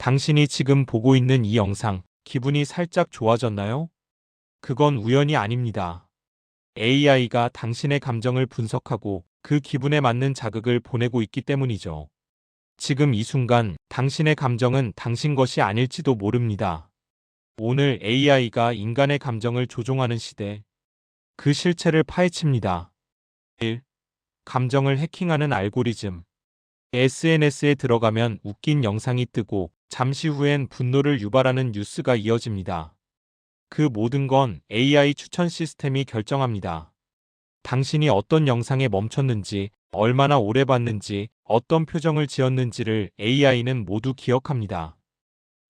당신이 지금 보고 있는 이 영상, 기분이 살짝 좋아졌나요? 그건 우연이 아닙니다. AI가 당신의 감정을 분석하고 그 기분에 맞는 자극을 보내고 있기 때문이죠. 지금 이 순간 당신의 감정은 당신 것이 아닐지도 모릅니다. 오늘 AI가 인간의 감정을 조종하는 시대. 그 실체를 파헤칩니다. 1. 감정을 해킹하는 알고리즘. SNS에 들어가면 웃긴 영상이 뜨고 잠시 후엔 분노를 유발하는 뉴스가 이어집니다. 그 모든 건 AI 추천 시스템이 결정합니다. 당신이 어떤 영상에 멈췄는지, 얼마나 오래 봤는지, 어떤 표정을 지었는지를 AI는 모두 기억합니다.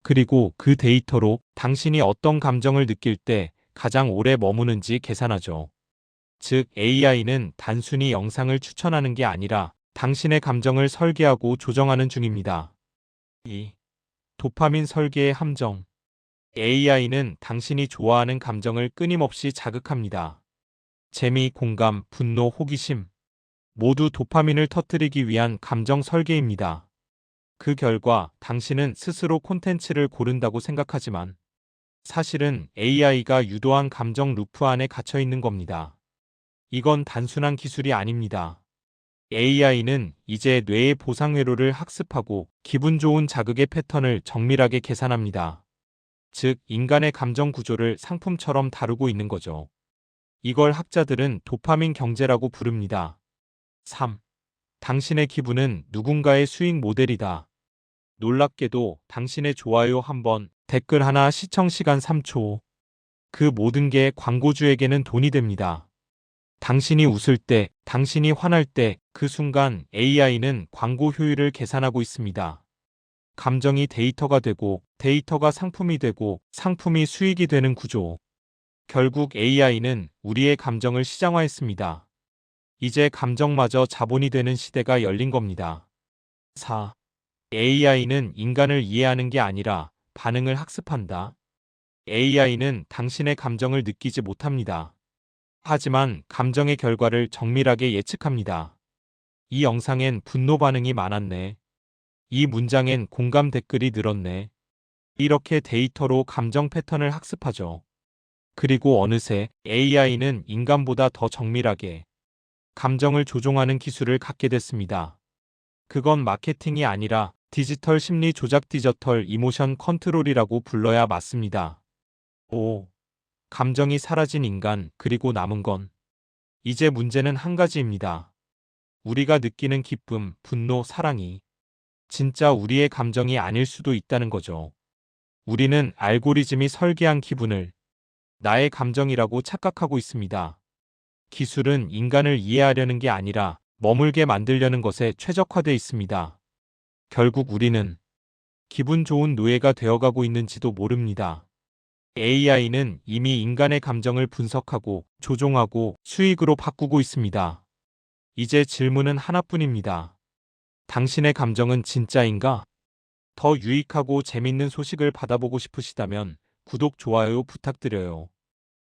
그리고 그 데이터로 당신이 어떤 감정을 느낄 때 가장 오래 머무는지 계산하죠. 즉, AI는 단순히 영상을 추천하는 게 아니라 당신의 감정을 설계하고 조정하는 중입니다. 2. 도파민 설계의 함정. AI는 당신이 좋아하는 감정을 끊임없이 자극합니다. 재미, 공감, 분노, 호기심. 모두 도파민을 터뜨리기 위한 감정 설계입니다. 그 결과 당신은 스스로 콘텐츠를 고른다고 생각하지만 사실은 AI가 유도한 감정 루프 안에 갇혀 있는 겁니다. 이건 단순한 기술이 아닙니다. AI는 이제 뇌의 보상 회로를 학습하고 기분 좋은 자극의 패턴을 정밀하게 계산합니다. 즉, 인간의 감정 구조를 상품처럼 다루고 있는 거죠. 이걸 학자들은 도파민 경제라고 부릅니다. 3. 당신의 기분은 누군가의 수익 모델이다. 놀랍게도 당신의 좋아요 한 번, 댓글 하나 시청 시간 3초. 그 모든 게 광고주에게는 돈이 됩니다. 당신이 웃을 때, 당신이 화날 때, 그 순간 AI는 광고 효율을 계산하고 있습니다. 감정이 데이터가 되고, 데이터가 상품이 되고, 상품이 수익이 되는 구조. 결국 AI는 우리의 감정을 시장화했습니다. 이제 감정마저 자본이 되는 시대가 열린 겁니다. 4. AI는 인간을 이해하는 게 아니라 반응을 학습한다. AI는 당신의 감정을 느끼지 못합니다. 하지만 감정의 결과를 정밀하게 예측합니다. 이 영상엔 분노 반응이 많았네. 이 문장엔 공감 댓글이 늘었네. 이렇게 데이터로 감정 패턴을 학습하죠. 그리고 어느새 AI는 인간보다 더 정밀하게 감정을 조종하는 기술을 갖게 됐습니다. 그건 마케팅이 아니라 디지털 심리 조작 디지털 이모션 컨트롤이라고 불러야 맞습니다. 5. 감정이 사라진 인간, 그리고 남은 건. 이제 문제는 한 가지입니다. 우리가 느끼는 기쁨, 분노, 사랑이 진짜 우리의 감정이 아닐 수도 있다는 거죠. 우리는 알고리즘이 설계한 기분을 나의 감정이라고 착각하고 있습니다. 기술은 인간을 이해하려는 게 아니라 머물게 만들려는 것에 최적화되어 있습니다. 결국 우리는 기분 좋은 노예가 되어가고 있는지도 모릅니다. AI는 이미 인간의 감정을 분석하고 조종하고 수익으로 바꾸고 있습니다. 이제 질문은 하나뿐입니다. 당신의 감정은 진짜인가? 더 유익하고 재밌는 소식을 받아보고 싶으시다면 구독, 좋아요 부탁드려요.